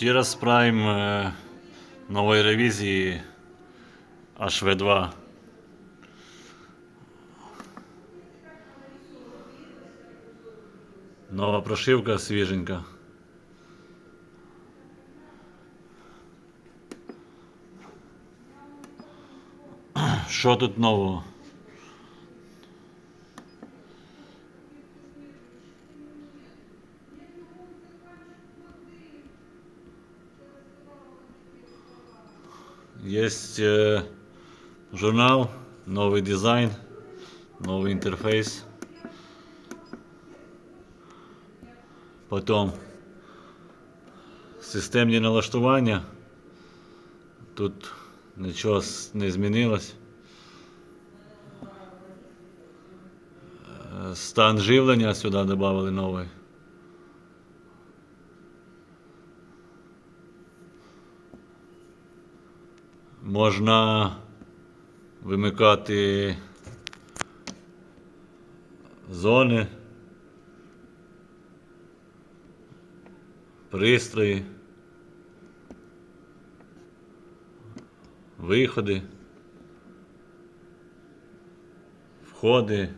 Тірас Prime е, нової ревізії HV2. Нова прошивка свіженька. Що тут нового? Есть э, журнал, новый дизайн, новый интерфейс. Потом системні налаштування. Тут нічого с- не змінилось. Е, Стан живлення сюди додали новий. Можна вимикати зони, пристрої, виходи, входи,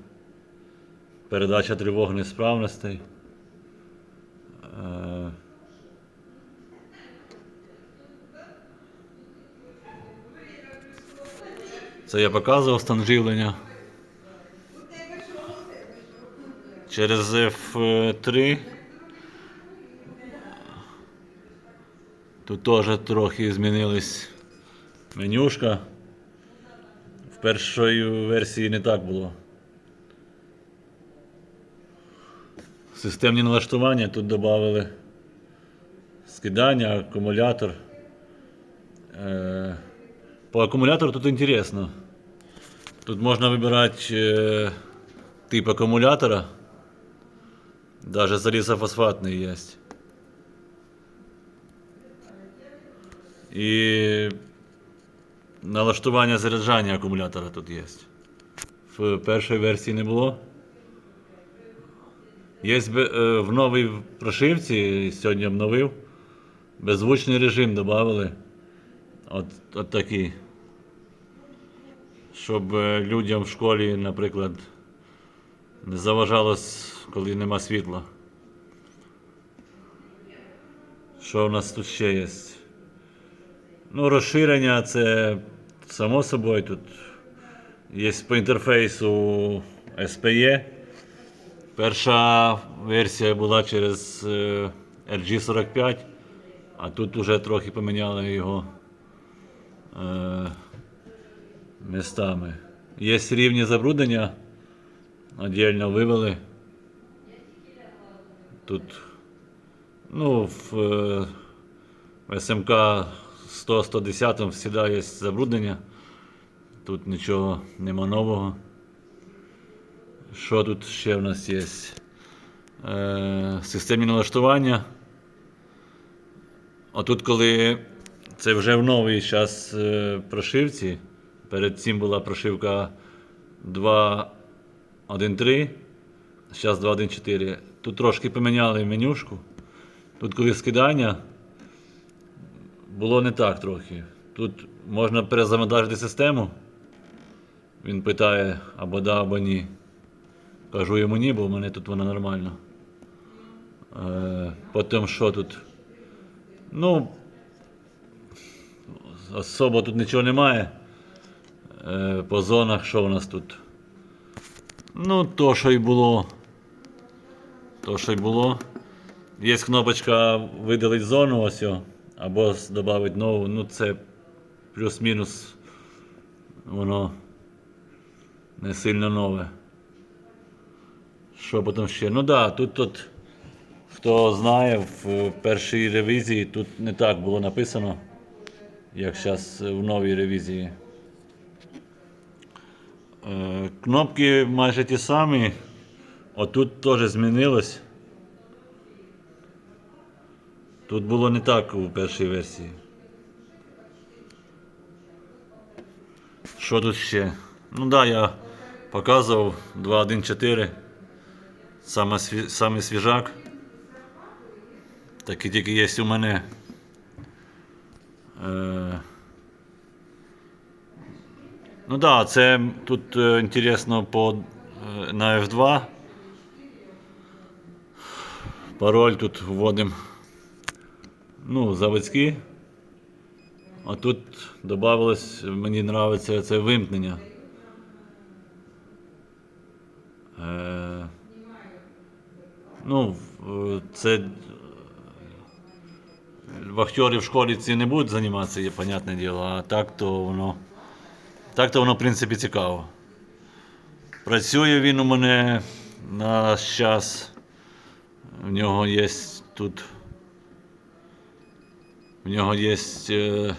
передача тривог несправностей. Е, Це я показував стан живлення. Через F3. Тут теж трохи змінились менюшка. В першої версії не так було. Системні налаштування тут додали скидання, акумулятор. Е, По акумулятору тут интересно. Тут можно выбирать э, тип аккумулятора. Даже залізофосфатний есть. І налаштування заряджання акумулятора тут є. В першій версії не було. Є е, в новій прошивці, сьогодні обновив. Беззвучний режим додали. От, от такий. Щоб е, людям в школі, наприклад, не заважалось, коли нема світла. Що в нас тут ще є? Ну, розширення це само собою тут є по інтерфейсу SPE. Перша версія була через е, RG45, а тут вже трохи поміняли його е, містами. Є рівні забруднення, віддільно вивели. Тут, ну, в, е, в СМК 100-110 завжди є забруднення. Тут нічого нема нового. Що тут ще в нас є? Е, системні налаштування. Отут, коли це вже в новій зараз прошивці. Перед цим була прошивка 2.1.3, зараз 2.1.4. Тут трошки поміняли менюшку. Тут, коли скидання, було не так трохи. Тут можна перезавантажити систему. Він питає або да, або ні. Кажу йому ні, бо в мене тут вона нормально. Е, потім що тут? Ну, особо тут нічого немає. Е, по зонах що у нас тут? Ну, то, що й було. То, що й було. Є кнопочка видалити зону ось. Або додати нову. Ну, це плюс-мінус. Воно не сильно нове. Що потім ще? Ну так, да, тут, тут хто знає, в першій ревізії тут не так було написано, як зараз в новій ревізії. Е, Кнопки майже ті самі. Отут теж змінилось. Тут було не так у першій версії. Що тут ще? Ну да, я показував 2.1.4. Саме, саме свіжак. Такий тільки є у мене. Ну так, да, це тут е, інтересно по, е, на F2. Пароль тут вводимо ну, заводський. А тут додавалось, мені подобається це вимкнення. Е, ну, в- це е, вахтери в школі ці не будуть займатися, є, понятне діло, а так то воно. Так то воно, в принципі, цікаво. Працює він у мене на час. В нього є тут. В нього є е,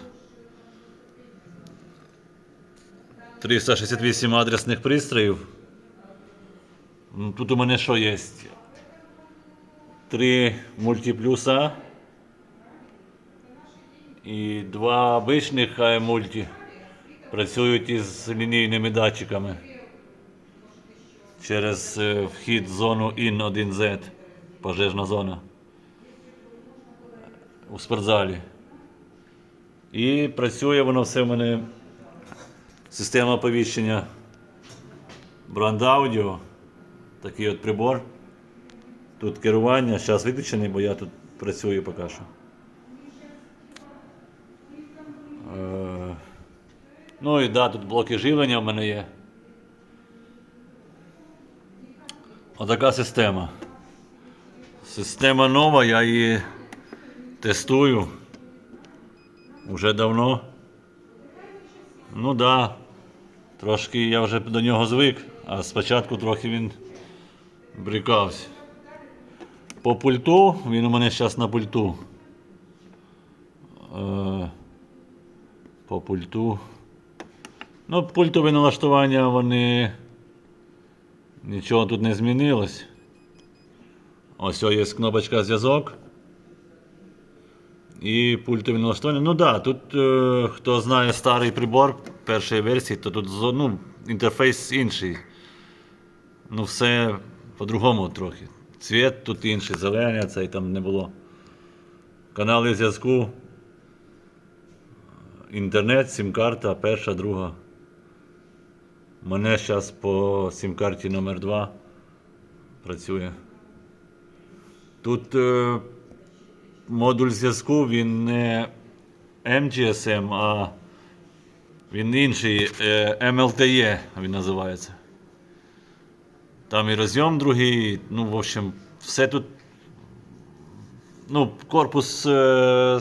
368 адресних пристроїв. Ну, Тут у мене що є? Три мультиплюса і два обичних мульті працюють із лінійними датчиками через е, вхід в зону IN1Z, пожежна зона у спортзалі. І працює воно все в мене система оповіщення Brand Audio. Такий от прибор. Тут керування, зараз виключений, бо я тут працюю поки що. Е, Ну і да, тут блоки живлення в мене є. Отака система. Система нова, я її тестую уже давно. Ну да, трошки я вже до нього звик, а спочатку трохи він брикався. По пульту, він у мене зараз на пульту. Е, по пульту. Ну, пультові налаштування вони. Нічого тут не змінилось. Ось є кнопочка зв'язок. І пультові налаштування. Ну так, да, тут е, хто знає старий прибор першої версії, то тут ну, інтерфейс інший. Ну, все по-другому трохи. Цвіт тут інший, зелений, цей там не було. Канали зв'язку. Інтернет, сім-карта, перша, друга. Мене зараз по сім-карті номер 2 працює. Тут е, модуль зв'язку він не MGSM, а він інший е, MLTE він називається. Там і розйом другий, ну, в общем, все тут. Ну, корпус е,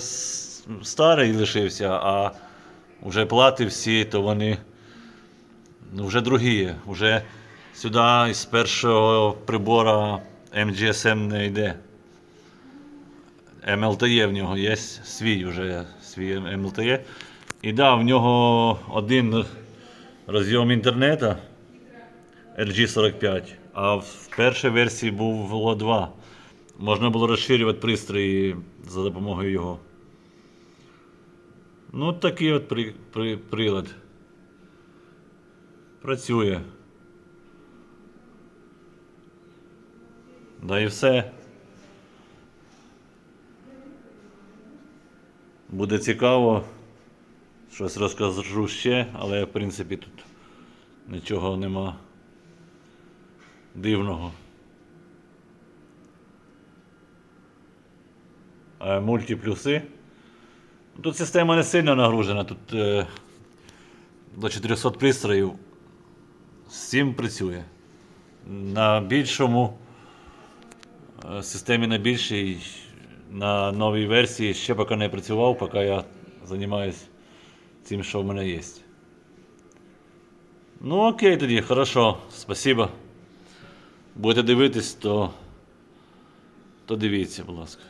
старий лишився, а вже плати всі, то вони вже другі. Вже сюди із першого прибора MGSM не йде. MLTE в нього є свій вже свій MLTE. І да, в нього один розйом інтернету RG45, а в першій версії було 2. Можна було розширювати пристрої за допомогою його. Ну, такий от при, при, прилад. Працює. Да і все. Буде цікаво. Щось розкажу ще, але в принципі тут нічого нема дивного. Е, Мультиплюси. Тут система не сильно нагружена. Тут е, до 400 пристроїв. 7 працює. На більшому е, системі на більшій, на новій версії ще поки не працював, поки я займаюся тим, що в мене є. Ну окей тоді, хорошо, спасибо. Будете дивитись, то, то дивіться, будь ласка.